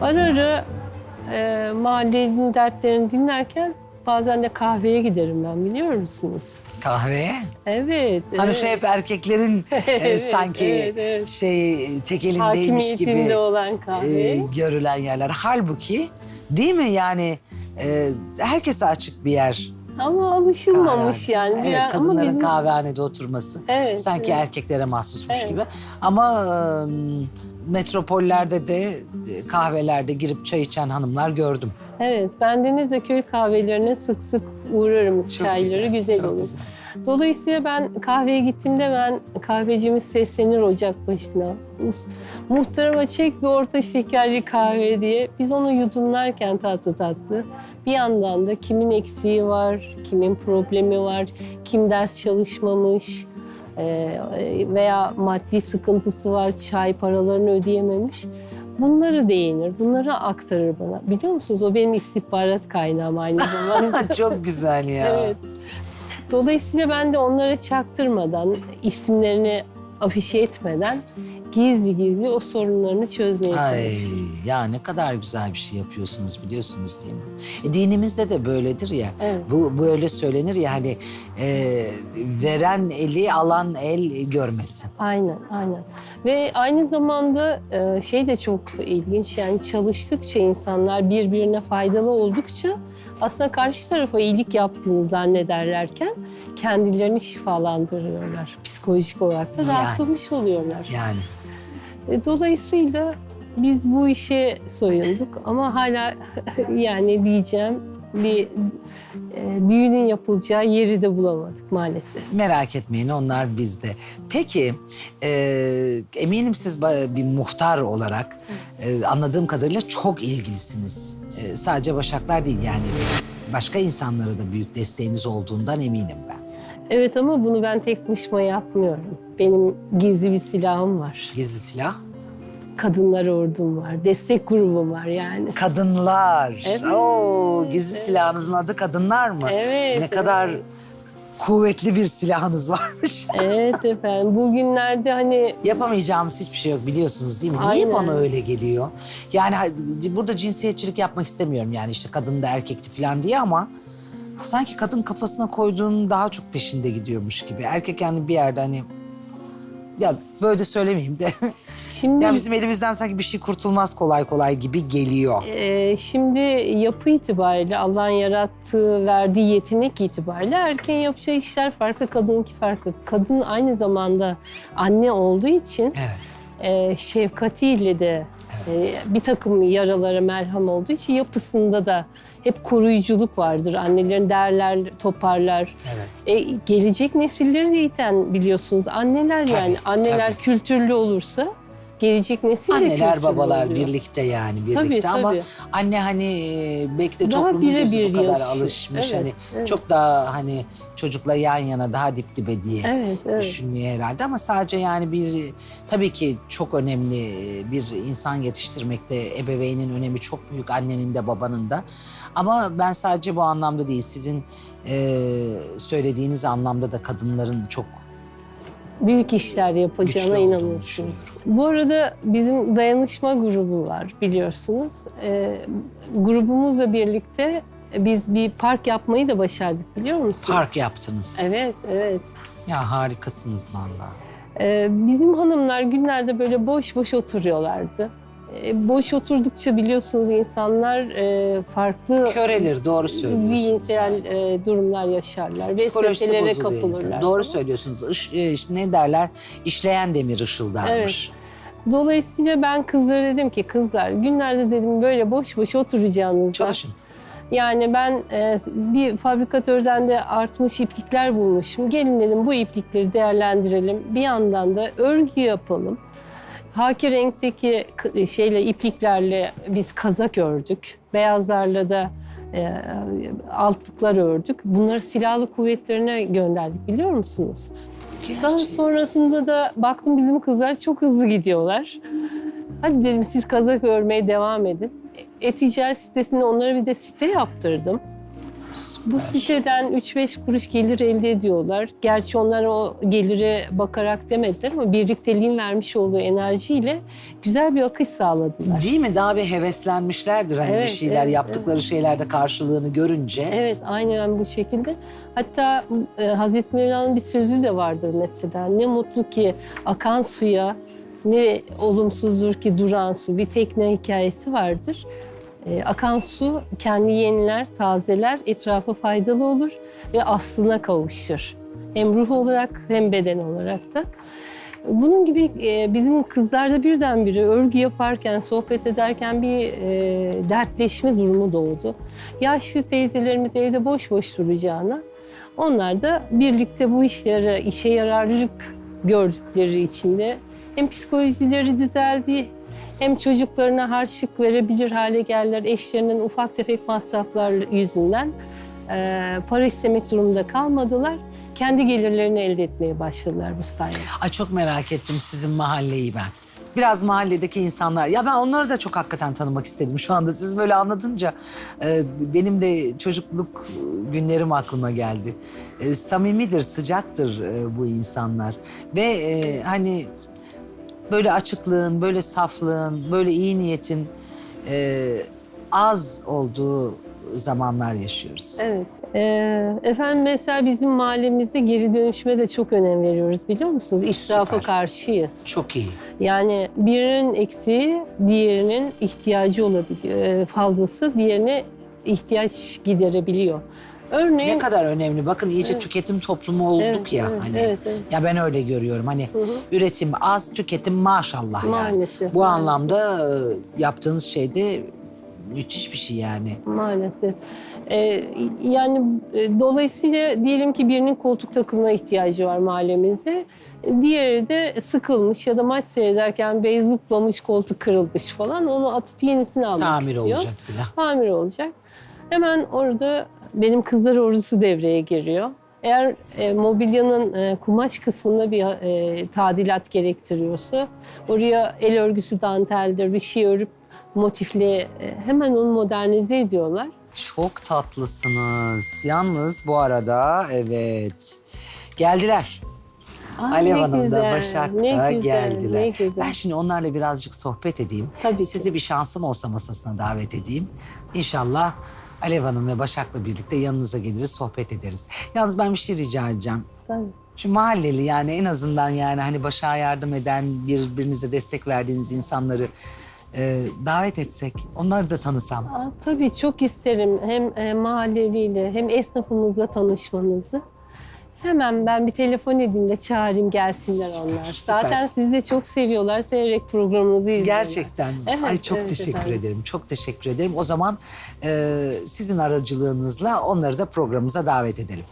Ara ara e, mahallenin dertlerini dinlerken bazen de kahveye giderim ben biliyor musunuz? Kahveye. Evet. Hani evet. şu hep erkeklerin e, Evet, sanki evet, evet. şey tek elindeymiş gibi olan e, kahve. görülen yerler. Halbuki değil mi yani e, herkese açık bir yer. Ama alışılmamış kahvehane. yani. Evet Biraz- ama kadınların bizim- kahvehanede oturması. Evet, Sanki evet. erkeklere mahsusmuş Evet. gibi. Ama e, metropollerde de e, kahvelerde girip çay içen hanımlar gördüm. Evet, ben Denizli köy kahvelerine sık sık uğrarım. Çok Çayları güzel, çok olur. güzel. Dolayısıyla ben kahveye gittiğimde ben kahvecimiz seslenir ocak başına. Muhtarıma çek bir orta şekerli kahve diye. Biz onu yudumlarken tatlı tatlı. Bir yandan da kimin eksiği var, kimin problemi var, kim ders çalışmamış veya maddi sıkıntısı var, çay paralarını ödeyememiş. Bunları değinir, bunları aktarır bana. Biliyor musunuz o benim istihbarat kaynağım aynı zamanda. çok güzel ya. Evet. Dolayısıyla ben de onlara çaktırmadan, isimlerini afişe etmeden gizli gizli o sorunlarını çözmeye Ay ya ne kadar güzel bir şey yapıyorsunuz biliyorsunuz değil mi? E, dinimizde de böyledir ya. Evet. Bu böyle söylenir ya hani e, veren eli alan el görmesin. Aynen, aynen. Ve aynı zamanda e, şey de çok ilginç yani çalıştıkça insanlar birbirine faydalı oldukça aslında karşı tarafa iyilik yaptığını zannederlerken kendilerini şifalandırıyorlar. Psikolojik olarak da Yani. rahatlamış oluyorlar. Yani Dolayısıyla biz bu işe soyunduk ama hala yani diyeceğim bir e, düğünün yapılacağı yeri de bulamadık maalesef. merak etmeyin onlar bizde. Peki e, eminim siz bir muhtar olarak e, anladığım kadarıyla çok ilgilisiniz. E, sadece Başaklar değil yani başka insanlara da büyük desteğiniz olduğundan eminim ben. Evet ama bunu ben tek başıma yapmıyorum. Benim gizli bir silahım var. Gizli silah. Kadınlar ordum var. Destek grubum var yani. Kadınlar. Evet. Oo, gizli silahınızın adı kadınlar mı? Evet, Ne kadar evet. kuvvetli bir silahınız varmış. Evet efendim. Bugünlerde hani Yapamayacağımız hiçbir şey yok biliyorsunuz değil mi? Niye Aynen. bana öyle geliyor? Yani burada cinsiyetçilik yapmak istemiyorum yani işte kadın da erkekti falan diye ama sanki kadın kafasına koyduğun daha çok peşinde gidiyormuş gibi. Erkek yani bir yerde hani ya böyle de söylemeyeyim de. şimdi ya bizim elimizden sanki bir şey kurtulmaz kolay kolay gibi geliyor. Ee, şimdi yapı itibariyle Allah'ın yarattığı, verdiği yetenek itibariyle erkeğin yapacağı işler farklı, kadınınki farklı. Kadın aynı zamanda anne olduğu için Evet. e, şefkatiyle de e, bir takım yaralara merhem olduğu için yapısında da hep koruyuculuk vardır. Annelerin derler, toparlar. Evet. E, gelecek nesilleri eğiten biliyorsunuz anneler Tabii, yani. Anneler tabii. kültürlü olursa gelecek nesil de Anneler babalar oluyor. birlikte yani birlikte Tabii, ama tabii. anne hani e, belki de Daha toplumun gözü birebir bu kadar yaşıyor. alışmış Evet, hani evet. çok daha hani çocukla yan yana daha dip dibe diye Evet, evet. düşünüyor herhalde ama sadece yani bir tabii ki çok önemli bir insan yetiştirmekte ebeveynin önemi çok büyük annenin de babanın da ama ben sadece bu anlamda değil sizin e, söylediğiniz anlamda da kadınların çok büyük işler yapacağına Güçlü inanıyorsunuz. Bu arada bizim dayanışma grubu var biliyorsunuz. Ee, grubumuzla birlikte biz bir park yapmayı da başardık biliyor musunuz? park yaptınız. Evet, evet. Ya harikasınız vallahi. Ee, bizim hanımlar günlerde böyle boş boş oturuyorlardı. Ee, boş oturdukça biliyorsunuz insanlar e, farklı Körelir doğru söylüyorsunuz. zihinsel e, durumlar yaşarlar. Psikolojisi bozuluyor insanın. kapılırlar. Doğru söylüyorsunuz. Iş, e, işte ne derler? İşleyen demir ışıldarmış. Dolayısıyla ben kızlara dedim ki kızlar günlerde dedim böyle boş boş oturacağınızda Çalışın. yani ben e, bir fabrikatörden de artmış iplikler bulmuşum. Gelin dedim bu iplikleri değerlendirelim. Bir yandan da örgü yapalım. Haki renkteki şeyle ipliklerle biz kazak ördük. Beyazlarla da e, altlıklar ördük. Bunları silahlı kuvvetlerine gönderdik biliyor musunuz? Daha Gerçi. sonrasında da baktım bizim kızlar çok hızlı gidiyorlar. Hadi dedim siz kazak örmeye devam edin. E-ticaret sitesine onlara bir de site yaptırdım. Bu siteden 3-5 kuruş gelir elde ediyorlar. Gerçi onlar o gelire bakarak demediler ama birlikteliğin vermiş olduğu enerjiyle güzel bir akış sağladılar. Değil mi? Daha bir heveslenmişlerdir hani bir Evet, şeyler evet, yaptıkları şeylerde karşılığını görünce. Evet, aynen bu şekilde. Hatta e, Hazreti Mevlana'nın bir sözü de vardır mesela. Ne mutlu ki akan suya, ne olumsuzdur ki duran su. Bir tekne hikayesi vardır. E, akan su kendi yeniler, tazeler, etrafa faydalı olur ve aslına kavuşur. Hem ruh olarak hem beden olarak da. Bunun gibi e, bizim kızlarda birdenbire örgü yaparken, sohbet ederken bir e, dertleşme durumu doğdu. Yaşlı teyzelerimiz evde boş boş duracağına onlar da birlikte bu işlere işe yararlılık gördükleri için de hem psikolojileri düzeldi hem çocuklarına harçlık verebilir hale geldiler. Eşlerinin ufak tefek masraflar yüzünden e, para istemek durumunda kalmadılar. Kendi gelirlerini elde etmeye başladılar bu sayede. Ay çok merak ettim sizin mahalleyi ben. Biraz mahalledeki insanlar. Ya ben onları da çok hakikaten tanımak istedim şu anda. Siz böyle anlatınca e, benim de çocukluk günlerim aklıma geldi. E, samimidir, sıcaktır e, bu insanlar. Ve e, hani böyle açıklığın, böyle saflığın, böyle iyi niyetin e, az olduğu zamanlar yaşıyoruz. Evet. Ee, efendim mesela bizim mahallemizde geri dönüşüme de çok önem veriyoruz biliyor musunuz? İsrafa Süper. karşıyız. Çok iyi. Yani birinin eksiği diğerinin ihtiyacı olabiliyor. Ee, fazlası diğerine ihtiyaç giderebiliyor. Örneğin Ne kadar önemli. Bakın iyice Evet. tüketim toplumu olduk Evet, ya evet, hani. evet, evet. Ya ben öyle görüyorum. Hani Hı hı. üretim az, tüketim maşallah yani. Maalesef, Bu maalesef. anlamda e, yaptığınız şey de müthiş bir şey yani. Maalesef. Ee, yani e, dolayısıyla diyelim ki birinin koltuk takımına ihtiyacı var mahallemizde. Diğeri de sıkılmış ya da maç seyrederken bey zıplamış, koltuk kırılmış falan. Onu atıp yenisini almak Tamir istiyor. olacak filan. Tamir olacak. Hemen orada benim kızlar ordusu devreye giriyor. Eğer e, mobilyanın e, kumaş kısmında bir e, tadilat gerektiriyorsa oraya el örgüsü danteldir bir şey örüp motifle e, hemen onu modernize ediyorlar. Çok tatlısınız. Yalnız bu arada evet geldiler. Aa, Alev ne Hanım da güzel, Başak ne da güzel, geldiler. ne güzel. Ben şimdi onlarla birazcık sohbet edeyim. Tabii ki. Sizi bir şansım olsa masasına davet edeyim. İnşallah Alev Hanım ve Başak'la birlikte yanınıza geliriz, sohbet ederiz. Yalnız ben bir şey rica edeceğim. Tabii. Şu mahalleli yani en azından yani hani Başak'a yardım eden, birbirinize destek verdiğiniz insanları e, davet etsek, onları da tanısam. Aa, tabii çok isterim hem e, mahalleliyle hem esnafımızla tanışmanızı. Hemen ben bir telefon edeyim de çağırayım gelsinler Süper, onlar. süper. Zaten sizi de çok seviyorlar. Severek programınızı izliyorlar. Gerçekten. Evet, Ay çok evet teşekkür efendim. ederim. Çok teşekkür ederim. O zaman e, sizin aracılığınızla onları da programımıza davet edelim.